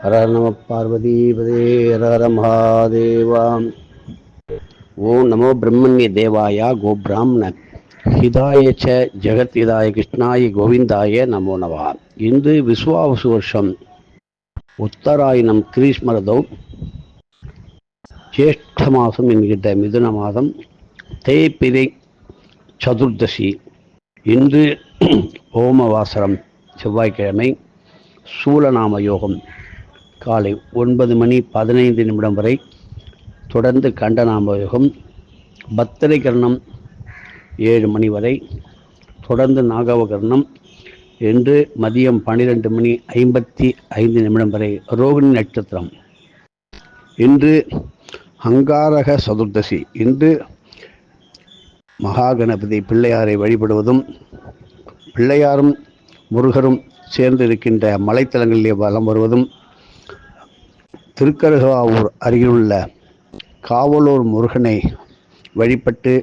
ஹர நம பார்வதீபதே ஹர ஹர மகாதேவா ஓம் நமோ பிரம்மண்ய தேவாய கோபிராமண ஹிதாய ச ஜெகத் ஹிதாய கிருஷ்ணாய கோவிந்தாய நமோ நவா இந்து விஸ்வாவசு வருஷம் உத்தராயணம் கிரீஷ்மரதோ ஜேஷ்ட மாதம் என்கின்ற மிதுன மாதம் தேய்பிரை சதுர்தசி இன்று ஓமவாசரம் செவ்வாய்க்கிழமை சூலநாம யோகம் காலை ஒன்பது மணி பதினைந்து நிமிடம் வரை தொடர்ந்து கண்டநாம யோகம் பத்திரை கர்ணம் ஏழு மணி வரை தொடர்ந்து நாகவகர்ணம் என்று மதியம் பன்னிரெண்டு மணி ஐம்பத்தி ஐந்து நிமிடம் வரை ரோகிணி நட்சத்திரம். இன்று அங்காரக சதுர்தசி. இன்று மகாகணபதி பிள்ளையாரை வழிபடுவதும் பிள்ளையாரும் முருகரும் சேர்ந்து இருக்கின்ற மலைத்தலங்களிலே வலம் வருவதும் திருக்கருகாவூர் அருகிலுள்ள காவலூர் முருகனை வழிபட்டு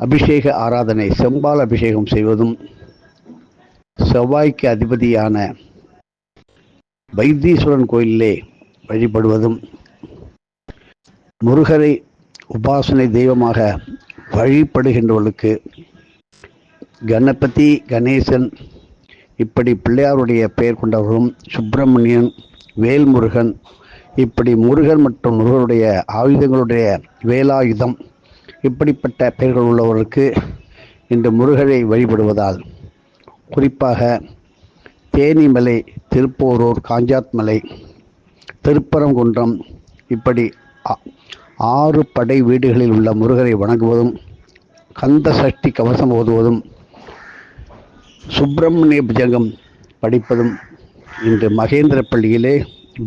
அபிஷேக ஆராதனை செம்பால் அபிஷேகம் செய்வதும் செவ்வாய்க்கு அதிபதியான வைத்தீஸ்வரன் கோயிலிலே வழிபடுவதும் முருகரை உபாசனை தெய்வமாக வழிபடுகின்றவர்களுக்கு கணபதி கணேசன் இப்படி பிள்ளையாருடைய பெயர் கொண்டவர்களும் சுப்பிரமணியன் வேல்முருகன் இப்படி முருகன் மற்றும் முருகனுடைய ஆயுதங்களுடைய வேலாயுதம் இப்படிப்பட்ட பெயர்கள் உள்ளவருக்கு இன்று முருகரை வழிபடுவதால் குறிப்பாக தேனிமலை திருப்போரூர் காஞ்சாத்மலை திருப்பரங்குன்றம் இப்படி ஆறு படை வீடுகளில் உள்ள முருகரை வணங்குவதும் கந்த சஷ்டி கவசம் ஓதுவதும் சுப்பிரமணிய புஜங்கம் படிப்பதும் இன்று மகேந்திர பள்ளியிலே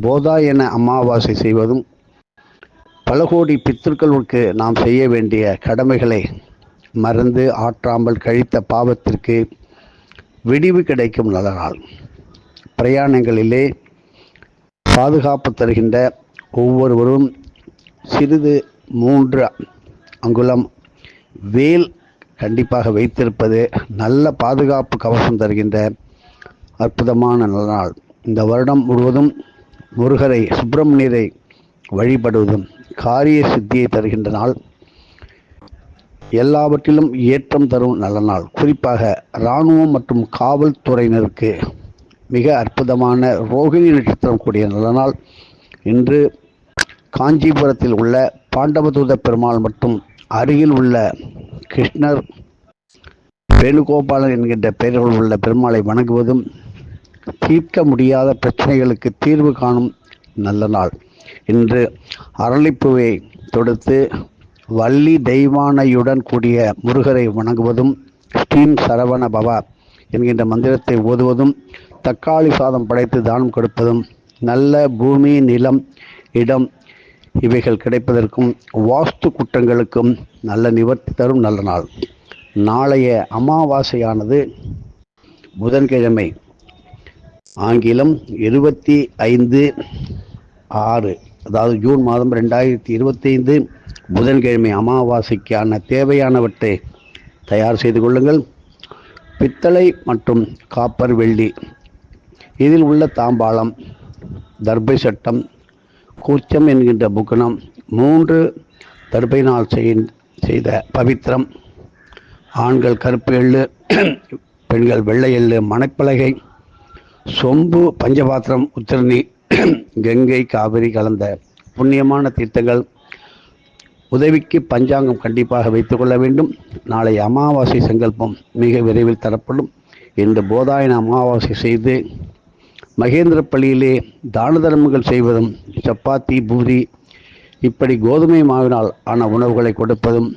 போதாயன அமாவாசை செய்வதும் பல கோடி பித்திருக்களுக்கு நாம் செய்ய வேண்டிய கடமைகளை மறந்து ஆற்றாமல் கழித்த பாவத்திற்கு விடிவு கிடைக்கும் நல்ல நாள் பிரயாணங்களிலே பாதுகாப்பு தருகின்ற ஒவ்வொருவரும் சிறிது மூன்று அங்குலம் வேல் கண்டிப்பாக வைத்திருப்பது நல்ல பாதுகாப்பு கவசம் தருகின்ற அற்புதமான நல்ல நாள். இந்த வருடம் முழுவதும் முருகரை சுப்பிரமணியரை வழிபடுவதும் காரிய சித்தியை தருகின்ற நாள். எல்லாவற்றிலும் ஏற்றம் தரும் நல்ல நாள். குறிப்பாக இராணுவம் மற்றும் காவல்துறையினருக்கு மிக அற்புதமான ரோகிணி நட்சத்திரம் கூடிய நல்ல நாள். இன்று காஞ்சிபுரத்தில் உள்ள பாண்டவதூத பெருமாள் மற்றும் அருகில் உள்ள கிருஷ்ணர் வேணுகோபாலன் என்கின்ற பெயர்கள் உள்ள பெருமாளை வணங்குவதும் தீர்க்க முடியாத பிரச்சனைகளுக்கு தீர்வு காணும் நல்ல நாள். இன்று அரளிப்பூவை தொடுத்து வள்ளி தெய்வானையுடன் கூடிய முருகரை வணங்குவதும் ஸ்ரீம் சரவண பவா என்கின்ற மந்திரத்தை ஓதுவதும் தக்காளி சாதம் படைத்து தானம் கொடுப்பதும் நல்ல பூமி நிலம் இடம் இவைகள் கிடைப்பதற்கும் வாஸ்து குற்றங்களுக்கும் நல்ல நிவர்த்தி தரும் நல்ல நாள். நாளைய அமாவாசையானது புதன்கிழமை ஆங்கிலம் இருபத்தி ஐந்து ஆறு அதாவது ஜூன் மாதம் ரெண்டாயிரத்தி இருபத்தைந்து புதன்கிழமை அமாவாசைக்கான தேவையானவற்றை தயார் செய்து கொள்ளுங்கள். பித்தளை மற்றும் காப்பர் வெள்ளி இதில் உள்ள தாம்பாளம் தர்பை சட்டம் கூச்சம் என்கின்ற புக்கணம் மூன்று தர்பையினால் செய்- செய்த பவித்திரம் ஆண்கள் கருப்பு எள்ளு பெண்கள் வெள்ளை எள்ளு மணப்பலகை சொம்பு பஞ்சபாத்திரம் உத்திரணி கங்கை காவிரி கலந்த புண்ணியமான தீர்த்தங்கள். உதவிக்கு பஞ்சாங்கம் கண்டிப்பாக வைத்துக்கொள்ள வேண்டும். நாளை அமாவாசை சங்கல்பம் மிக விரைவில் தரப்படும். இந்த போதாயன அமாவாசை செய்து மகேந்திர பள்ளியிலே தான தர்மங்கள் செய்வதும் சப்பாத்தி பூரி இப்படி கோதுமை மாவினால் ஆன உணவுகளை கொடுப்பதும்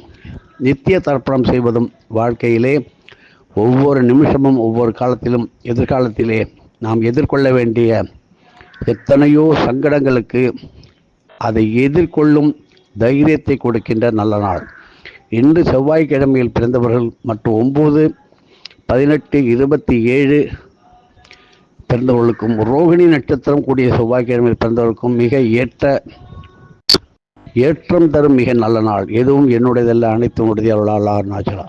நித்திய தர்ப்பணம் செய்வதும் வாழ்க்கையிலே ஒவ்வொரு நிமிஷமும் ஒவ்வொரு காலத்திலும் எதிர்காலத்திலே நாம் எதிர்கொள்ள வேண்டிய எத்தனையோ சங்கடங்களுக்கு அதை எதிர்கொள்ளும் தைரியத்தை கொடுக்கின்ற நல்ல நாள். இன்று செவ்வாய்க்கிழமையில் பிறந்தவர்கள் மற்றும் ஒம்பது பதினெட்டு இருபத்தி ஏழு பிறந்தவர்களுக்கும் ரோகிணி நட்சத்திரம் கூடிய செவ்வாய்க்கிழமையில் பிறந்தவர்களுக்கும் மிக ஏற்ற ஏற்றம் தரும் மிக நல்ல நாள். எதுவும் என்னுடையதல்ல அனைத்தும் உறுதியாளர் அருணாச்சலா